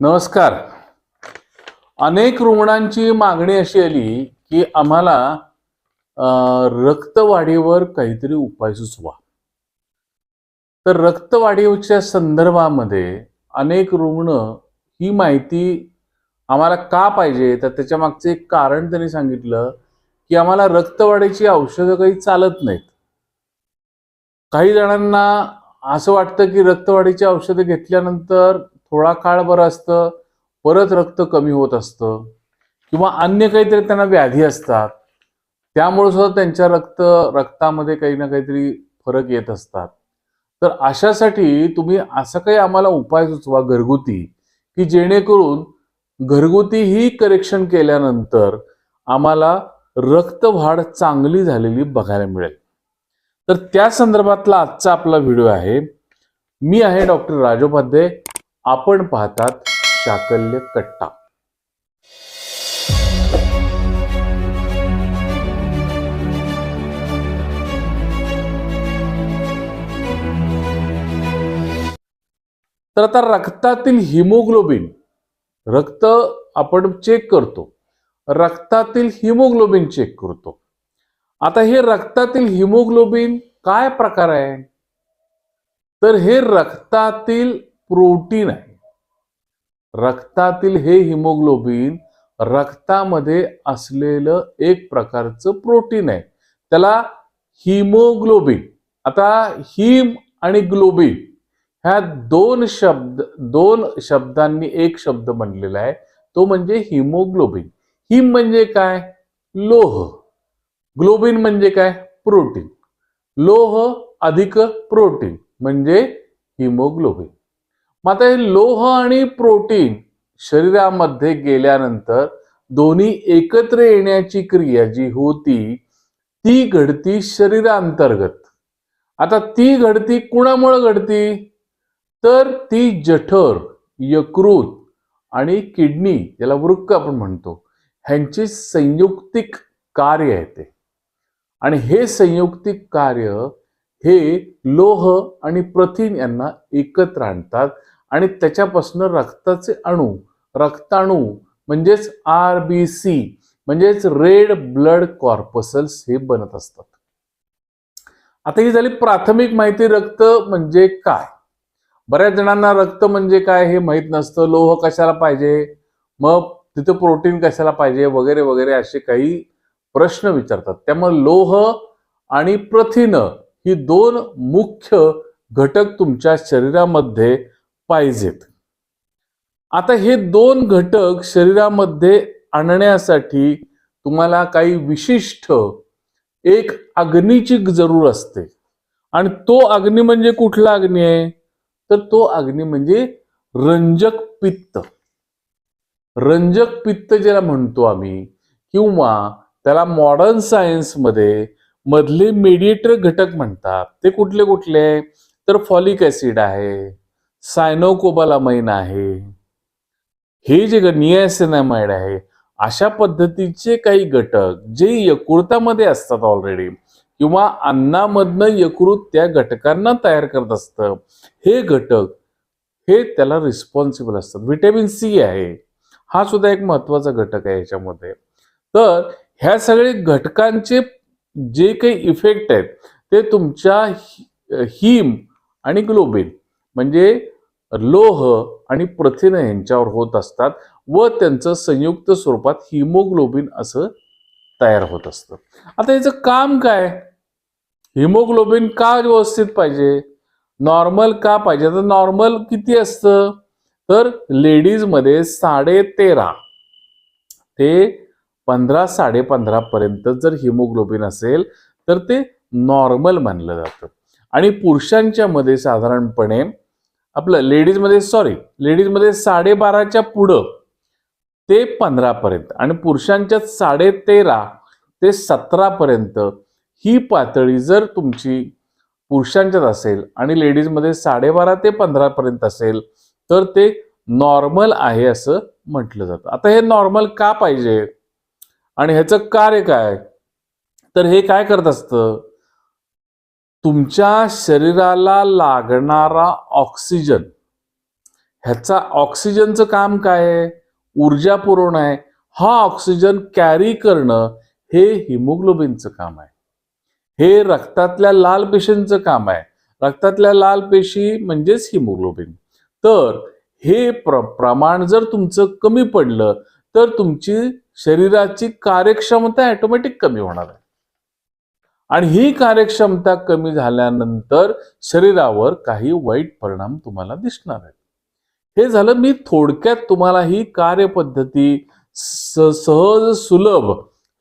नमस्कार. अनेक रुग्णांची मागणी अशी आली की आम्हाला रक्तवाढीवर काहीतरी उपाय सुचवा. तर रक्तवाढीच्या संदर्भामध्ये अनेक रुग्ण ही माहिती आम्हाला का पाहिजे? तर त्याच्या मागचं एक कारण त्यांनी सांगितलं की आम्हाला रक्तवाढीची औषधं काही चालत नाहीत. काही जणांना असं वाटतं की रक्तवाढीची औषधं घेतल्यानंतर थोडा काळ बरं असतं परत रक्त कमी होत असतं किंवा अन्य काहीतरी त्यांना व्याधी असतात. त्यामुळे सुद्धा त्यांच्या रक्त रक्तामध्ये काही ना काहीतरी फरक येत असतात. तर अशासाठी तुम्ही असं काही आम्हाला उपाय सुचवा घरगुती की जेणेकरून घरगुती ही करेक्शन केल्यानंतर आम्हाला रक्तवाढ चांगली झालेली बघायला मिळेल. तर त्या संदर्भातला आजचा आपला व्हिडिओ आहे. मी आहे डॉक्टर राजोपाध्ये. आपण पाहतात शाकल्य कट्टा. तर आता रक्तातील हिमोग्लोबिन रक्त आपण चेक करतो. रक्तातील हिमोग्लोबिन चेक करतो. आता हे रक्तातील हिमोग्लोबिन काय प्रकार आहे? तर हे रक्तातील प्रोटीन आहे. रक्तातील हे हिमोग्लोबिन रक्तामध्ये असलेलं एक प्रकारचं प्रोटीन आहे. त्याला हिमोग्लोबिन आता हिम आणि ग्लोबिन ह्या दोन शब्द दोन शब्दांनी एक शब्द बनलेला आहे. तो म्हणजे हिमोग्लोबिन. हिम म्हणजे काय? लोह. ग्लोबिन म्हणजे काय? प्रोटीन. लोह अधिक प्रोटीन म्हणजे हिमोग्लोबिन. मग आता हे लोह आणि प्रोटीन शरीरामध्ये गेल्यानंतर दोन्ही एकत्र येण्याची क्रिया जी होती ती घडती शरीरांतर्गत. आता ती घडती कुणामुळे घडती? तर ती जठर यकृत आणि किडनी याला वृक्क आपण म्हणतो ह्यांची संयुक्तिक कार्य आहे ते. आणि हे संयुक्तिक कार्य हे लोह आणि प्रथिन यांना एकत्र आणतात. आणि त्याच्यापासून रक्ताचे अणू रक्ताणू म्हणजेच आर बी सी म्हणजेच रेड ब्लड कॉर्पसल्स हे बनत असतात. आता ही झाली प्राथमिक माहिती रक्त म्हणजे काय? बऱ्याच जणांना रक्त म्हणजे काय हे माहीत नसतं. लोह कशाला पाहिजे? मग तिथं प्रोटीन कशाला पाहिजे? वगैरे वगैरे असे काही प्रश्न विचारतात. त्यामुळे लोह आणि प्रथिन ही दोन मुख्य घटक तुमच्या शरीरामध्ये पाहिजेत. आता हे दोन घटक शरीरामध्ये आणण्यासाठी तुम्हाला काही विशिष्ट एक अग्नीची जरूर असते. आणि तो अग्नी म्हणजे कुठला अग्नी आहे? तर तो अग्नी म्हणजे रंजक पित्त. रंजक पित्त ज्याला म्हणतो आम्ही किंवा त्याला मॉडर्न सायन्समध्ये मधले मेडिएटर घटक म्हणतात. ते कुठले कुठले? तर फॉलिक ऍसिड आहे. सायनोकोबालामाइन आहे. हे जे नियासिनामाइड आहे अशा पद्धतीचे काही घटक जे यकृतामध्ये असतात ऑलरेडी किंवा अन्नामधनं यकृत त्या घटकांना तयार करत असतं हे घटक हे त्याला रिस्पॉन्सिबल असतात. व्हिटॅमिन सी आहे. हा सुद्धा एक महत्त्वाचा घटक आहे याच्यामध्ये. तर ह्या सगळे घटकांचे जे काही इफेक्ट आहेत ते तुमच्या हिम आणि ग्लोबिन म्हणजे लोह आणि प्रथिन यांच्यावर होत असतात व त्यांचं संयुक्त स्वरूपात हिमोग्लोबिन असं तयार होत असतं. आता याचं काम काय? हिमोग्लोबिन का व्यवस्थित पाहिजे? नॉर्मल का पाहिजे? तर नॉर्मल किती असतं? तर लेडीजमध्ये साडे तेरा ते पंधरा साडे पंधरा पर्यंत जर हिमोग्लोबिन असेल तर ते नॉर्मल मानलं जातं. आणि पुरुषांच्या मध्ये साधारणपणे आपलं लेडीजमध्ये सॉरी लेडीजमध्ये साडेबाराच्या पुढं ते पंधरापर्यंत आणि पुरुषांच्या साडे तेरा ते सतरापर्यंत ही पातळी जर तुमची पुरुषांच्यात असेल आणि लेडीजमध्ये साडेबारा ते पंधरापर्यंत असेल तर ते नॉर्मल आहे असं म्हटलं जातं. आता हे नॉर्मल का पाहिजे? आणि ह्याचं कार्य काय? तर हे काय करत असतं? तुमच्या शरीराला लागणारा ऑक्सिजन. ह्याचा ऑक्सिजनचं काम काय आहे? ऊर्जा पुरवणं आहे. हा ऑक्सिजन कॅरी करणं हे हिमोग्लोबिनचं काम आहे. हे रक्तातल्या लाल पेशींचं काम आहे. रक्तातल्या लाल पेशी म्हणजेच हिमोग्लोबिन. तर हे प्र प्रमाण जर तुमचं कमी पडलं तर तुमची शरीराची कार्यक्षमता ऑटोमॅटिक कमी होणार आहे. आणि ही कार्यक्षमता कमी झाल्यानंतर शरीरावर काही वाईट परिणाम तुम्हाला दिसणार आहेत. हे झालं मी थोडक्यात तुम्हाला ही कार्यपद्धती सहज सुलभ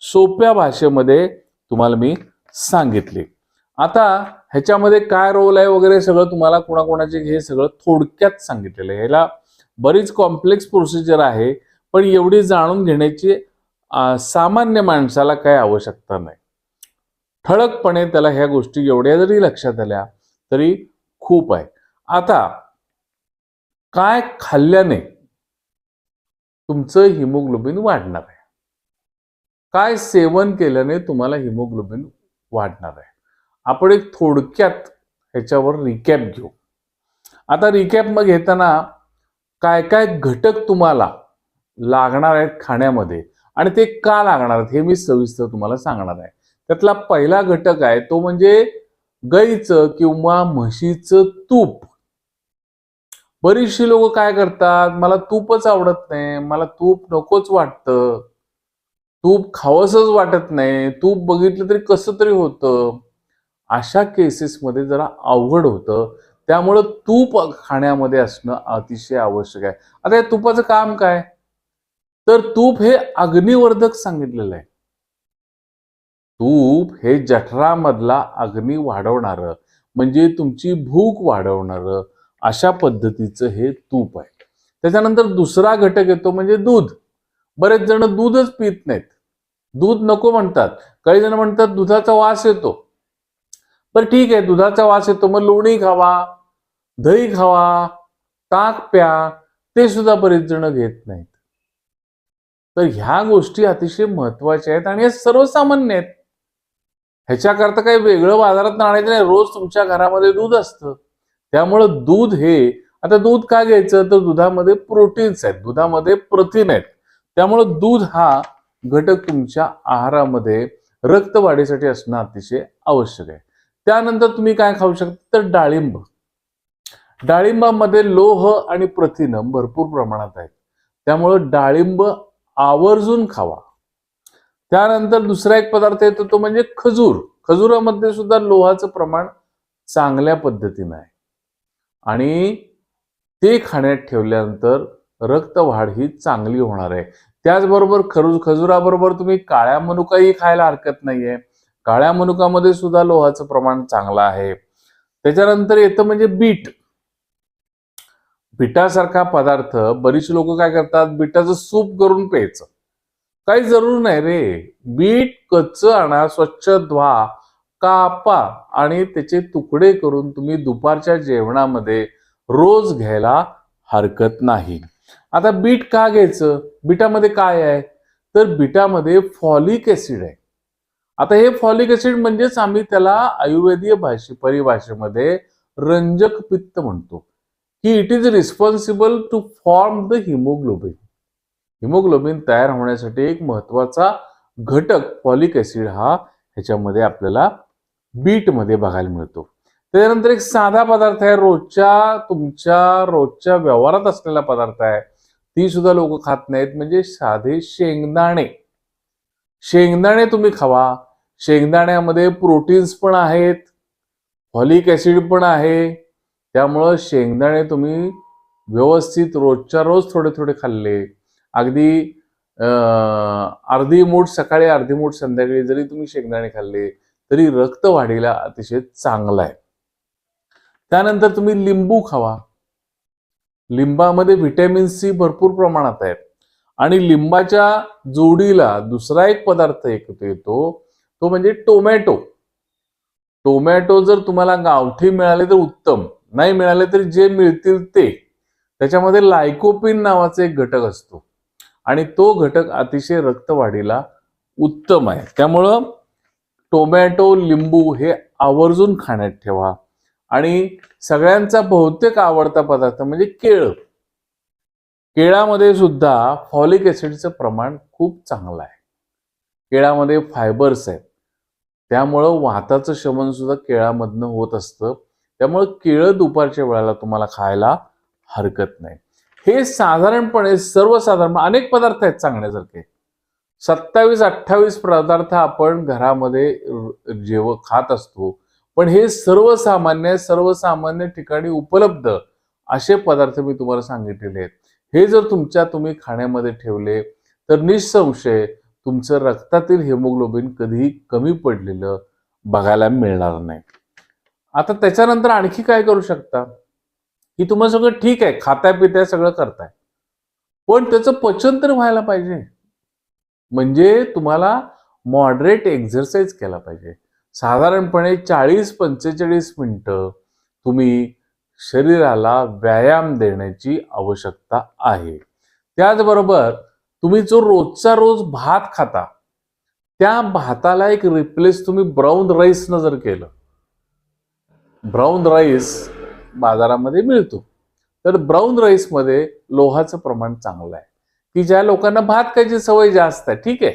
सोप्या भाषेमध्ये तुम्हाला मी सांगितले. आता ह्याच्यामध्ये काय रोल आहे वगैरे सगळं तुम्हाला कोणाकोणाचे हे सगळं थोडक्यात सांगितलेलं आहे. ह्याला बरीच कॉम्प्लेक्स प्रोसिजर आहे पण एवढी जाणून घेण्याची सामान्य माणसाला काही आवश्यकता नाही. ठळकपणे त्याला ह्या गोष्टी एवढ्या जरी लक्षात आल्या तरी खूप आहे. आता काय खाल्ल्याने तुमचं हिमोग्लोबिन वाढणार आहे? काय सेवन केल्याने तुम्हाला हिमोग्लोबिन वाढणार आहे? आपण एक थोडक्यात ह्याच्यावर रिकॅप घेऊ. आता रिकॅप मग घेताना काय काय घटक तुम्हाला लागणार आहेत खाण्यामध्ये आणि ते का लागणार आहेत हे मी सविस्तर तुम्हाला सांगणार आहे. त्यातला पहिला घटक आहे तो म्हणजे गाईचं किंवा म्हशीचं तूप. बरीचशी लोक काय करतात मला तूपच आवडत नाही मला तूप नकोच वाटतं. तूप खावंसच वाटत नाही तूप बघितलं तरी कसं तरी होतं. अशा केसेसमध्ये जरा अवघड होतं. त्यामुळं तूप खाण्यामध्ये असणं अतिशय आवश्यक आहे. आता या तुपाचं काम काय? तर तूप हे अग्निवर्धक सांगितलेलं आहे. तूप हे जठरामधला अग्नी वाढवणारं म्हणजे तुमची भूक वाढवणारं अशा पद्धतीचं हे तूप आहे. त्याच्यानंतर दुसरा घटक येतो म्हणजे दूध. बरेच जण दूधच पित नाहीत. दूध नको म्हणतात. काही जण म्हणतात दुधाचा वास येतो. पण ठीक आहे दुधाचा वास येतो. मग लोणी खावा दही खावा ताक प्या ते सुद्धा बरेच जण घेत नाहीत. तर ह्या गोष्टी अतिशय महत्त्वाच्या आहेत आणि हे सर्वसामान्य आहेत. ह्याच्याकरता काही वेगळं बाजारात आणायचं नाही. रोज तुमच्या घरामध्ये दूध असतं. त्यामुळं दूध हे आता दूध का घ्यायचं? तर दुधामध्ये प्रोटीन्स आहेत. दुधामध्ये प्रथिन आहेत. त्यामुळं दूध हा घटक तुमच्या आहारामध्ये रक्तवाढीसाठी असणं अतिशय आवश्यक आहे. त्यानंतर तुम्ही काय खाऊ शकता? तर डाळिंब. डाळिंबामध्ये लोह आणि प्रथिन भरपूर प्रमाणात आहेत. त्यामुळं डाळिंब आवर्जून खावा. त्यानंतर दुसरा एक पदार्थ येतो तो म्हणजे खजूर. खजुरामध्ये सुद्धा लोहाचं प्रमाण चांगल्या पद्धतीनं आहे. आणि ते खाण्यात ठेवल्यानंतर रक्तवाढ ही चांगली होणार आहे. त्याचबरोबर खरू खजुराबरोबर तुम्ही काळ्या मनुकाही खायला हरकत नाहीये. काळ्या मनुकामध्ये सुद्धा लोहाचं प्रमाण चांगलं आहे. त्याच्यानंतर येतं म्हणजे बीट. बिटासारखा पदार्थ बरीच लोक काय करतात बिटाचं सूप करून प्यायचं. काही जरूर नाही रे. बीट कच्च आणा स्वच्छ धुवा कापा आणि त्याचे तुकडे करून तुम्ही दुपारच्या जेवणामध्ये रोज घ्यायला हरकत नाही. आता बीट का घ्यायचं? बीटामध्ये काय आहे? तर बीटामध्ये फॉलिक ऍसिड आहे. आता हे फॉलिक ऍसिड म्हणजेच आम्ही त्याला आयुर्वेदीय भाषे परिभाषेमध्ये रंजक पित्त म्हणतो. की it is responsible to form the haemoglobin haemoglobin तयार होण्यासाठी एक महत्त्वाचा घटक पॉलिक ऍसिड हा ह्याच्यामध्ये आपल्याला बीटमध्ये बघायला मिळतो. त्याच्यानंतर एक साधा पदार्थ आहे रोजच्या तुमच्या रोजच्या व्यवहारात असलेला पदार्थ आहे. ती सुद्धा लोक खात नाहीत म्हणजे साधे शेंगदाणे. शेंगदाणे तुम्ही खावा. शेंगदाण्यामध्ये प्रोटीन्स पण आहेत फॉलिक ऍसिड पण आहे. त्यामुळं शेंगदाणे तुम्ही व्यवस्थित रोजच्या रोज थोडे थोडे खाल्ले. अगदी अर्धी मूठ सकाळी अर्धी मूठ संध्याकाळी जरी तुम्ही शेंगदाणे खाल्ले तरी रक्त वाढीला अतिशय चांगला आहे. त्यानंतर तुम्ही लिंबू खावा. लिंबामध्ये व्हिटॅमिन सी भरपूर प्रमाणात आहे. आणि लिंबाच्या जोडीला दुसरा एक पदार्थ एक येतो तो म्हणजे टोमॅटो. टोमॅटो जर तुम्हाला गावठी मिळाले तर उत्तम नाही मिळाले तरी जे मिळतील ते. त्याच्यामध्ये लायकोपिन नावाचा एक घटक असतो. आणि तो घटक अतिशय रक्तवाढीला उत्तम आहे. त्यामुळं टोमॅटो लिंबू हे आवर्जून खाण्यात ठेवा. आणि सगळ्यांचा बहुतेक आवडता पदार्थ म्हणजे केळ. केळामध्ये सुद्धा फॉलिक ऍसिडचं प्रमाण खूप चांगलं आहे. केळामध्ये फायबर्स आहेत. त्यामुळं वाताचं शमन सुद्धा केळामधनं होत असतं. त्यामुळं केळं दुपारच्या वेळेला तुम्हाला खायला हरकत नाही. हे साधारणपणे सर्वसाधारण अनेक पदार्थ आहेत सांगण्यासारखे. सत्तावीस अठ्ठावीस पदार्थ आपण घरामध्ये जेव खात असतो. पण हे सर्वसामान्य सर्वसामान्य ठिकाणी उपलब्ध असे पदार्थ मी तुम्हाला सांगितलेले आहेत. हे जर तुमच्या तुम्ही खाण्यामध्ये ठेवले तर निसंशय तुमचं रक्तातील हेमोग्लोबिन कधीही कमी पडलेलं बघायला मिळणार नाही. आता त्याच्यानंतर आणखी काय करू शकता? की तुम्हाला सगळं ठीक आहे खाताय पिताय सगळं करताय. पण त्याचं पचन तर व्हायला पाहिजे. म्हणजे तुम्हाला मॉडरेट एक्झरसाइज केला पाहिजे. साधारणपणे चाळीस पंचेचाळीस मिनटं तुम्ही शरीराला व्यायाम देण्याची आवश्यकता आहे. त्याचबरोबर तुम्ही जो रोजचा रोज भात खाता त्या भाताला एक रिप्लेस तुम्ही ब्राऊन राईसनं जर केलं. ब्राऊन राईस बाजारामध्ये मिळतो. तर ब्राऊन राईसमध्ये लोहाचं प्रमाण चांगलं आहे. की ज्या लोकांना भात खायची सवय जास्त आहे ठीक आहे.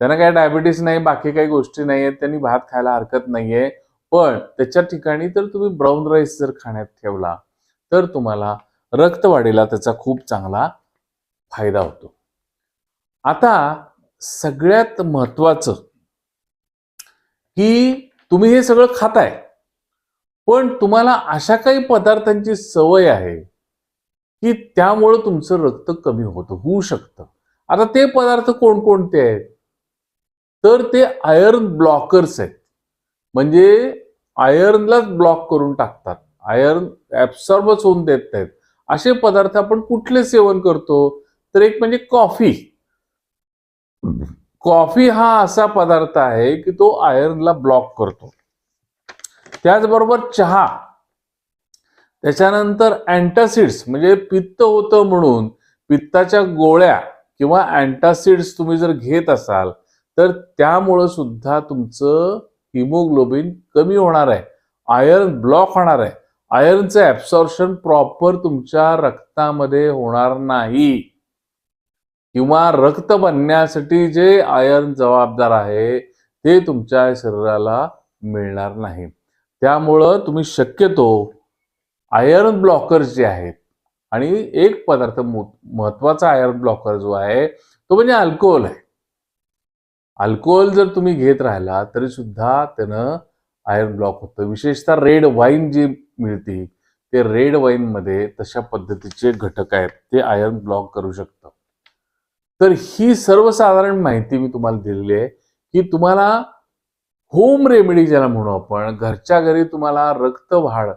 त्यांना काय डायबिटीस नाही बाकी काही गोष्टी नाही आहेत त्यांनी भात खायला हरकत नाहीये. पण त्याच्या ठिकाणी तर तुम्ही ब्राऊन राईस जर खाण्यात ठेवला तर तुम्हाला रक्तवाढीला त्याचा खूप चांगला फायदा होतो. आता सगळ्यात महत्वाचं की तुम्ही हे सगळं खाताय. पण तुम्हाला अशा काही पदार्थांची सवय आहे की त्यामुळं तुमचं रक्त कमी होतं होऊ शकतं. आता ते पदार्थ कोणकोणते आहेत? तर ते आयर्न ब्लॉकर्स आहेत. म्हणजे आयर्नलाच ब्लॉक करून टाकतात. आयर्न ॲब्सॉर्बच होऊन देत नाहीत. असे पदार्थ आपण कुठले सेवन करतो? तर एक म्हणजे कॉफी कॉफी हा असा पदार्थ आहे की तो आयर्नला ब्लॉक करतो. त्याचबरोबर चहा. त्याच्यानंतर अँटासिड्स म्हणजे पित्त होतं म्हणून पित्ताच्या गोळ्या किंवा अँटासिड्स तुम्ही जर घेत असाल तर त्यामुळं सुद्धा तुमचं हिमोग्लोबिन कमी होणार आहे. आयर्न ब्लॉक होणार आहे. आयर्नचं ऍब्सॉर्प्शन प्रॉपर तुमच्या रक्तामध्ये होणार नाही. किंवा रक्त बनण्यासाठी जे आयर्न जबाबदार आहे ते तुमच्या शरीराला मिळणार नाही. त्यामुळं तुम्ही शक्यतो आयर्न ब्लॉकर्स जे आहेत आणि एक पदार्थ महत्त्वाचा आयर्न ब्लॉकर जो आहे तो म्हणजे अल्कोहोल आहे. अल्कोहोल जर तुम्ही घेत राहिला तरी सुद्धा त्यानं आयर्न ब्लॉक होतं. विशेषतः रेड वाईन जी मिळते ते रेड वाईन मध्ये तशा पद्धतीचे घटक आहेत ते आयर्न ब्लॉक करू शकतं. तर ही सर्वसाधारण माहिती मी तुम्हाला दिलेली आहे की तुम्हाला होम रेमेडी ज्याला म्हणू आपण घरच्या घरी तुम्हाला रक्त वाढ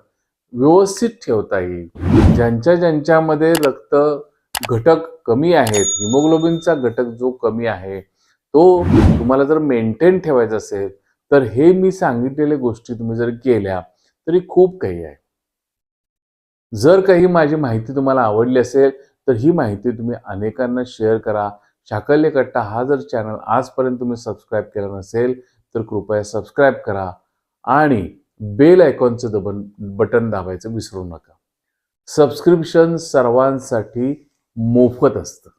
व्यवस्थित ठेवता येईल. ज्यांच्या ज्यांच्यामध्ये रक्त घटक कमी आहेत हिमोग्लोबिनचा घटक जो कमी आहे तो तुम्हाला जर मेंटेन ठेवायचा असेल तर हे मी सांगितलेल्या गोष्टी तुम्ही जर केल्या तरी खूप काही आहे. जर काही माझी माहिती तुम्हाला आवडली असेल तर ही माहिती तुम्ही अनेकांना शेअर करा. शाकल्य कट्टा हा जर चॅनल आजपर्यंत तुम्ही सबस्क्राईब केला नसेल तर कृपया सबस्क्राईब करा आणि बेल आयकॉनचं दबन बटन दाबायचं विसरू नका. सबस्क्रिप्शन सर्वांसाठी मोफत असतं.